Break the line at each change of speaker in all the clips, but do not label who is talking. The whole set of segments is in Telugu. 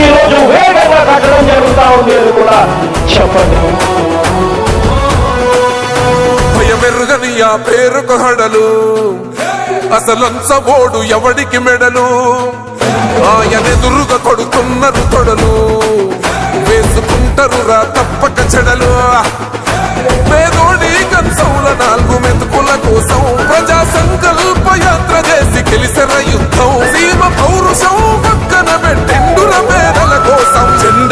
ఈ రోజు వేగంగా కట్టడం జరుగుతూ ఉంది అని కూడా చెప్పండి.
భయమెరుగని ఆ పేరుకు హడలు. అసలంచబోడు ఎవడికి మెడలు? ఆయనెదురుగా కొడుతున్నారు తొడలు. వేసుకుంటారు రా తప్పక చెడలు.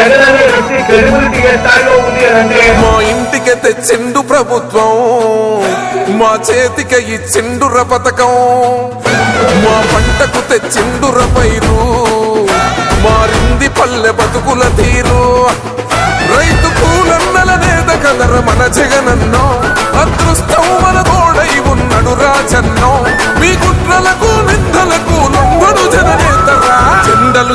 జగన్ అనే వ్యక్తి క్రెడిబిలిటీ ఏ స్థాయిలో ఉంది అని అంటే
మా ఇంటికి తెచ్చిండు ప్రభుత్వం మా చేతికి ఇచ్చిండుర పథకం మా పంటకు తెచ్చిండుర పైరు మారింది పల్లె బతుకుల తీరు. రైతు కూలన్నల నేత కలర మన జగనన్నో అదృష్టం మన తోడై ఉన్నడు రాజన్నో.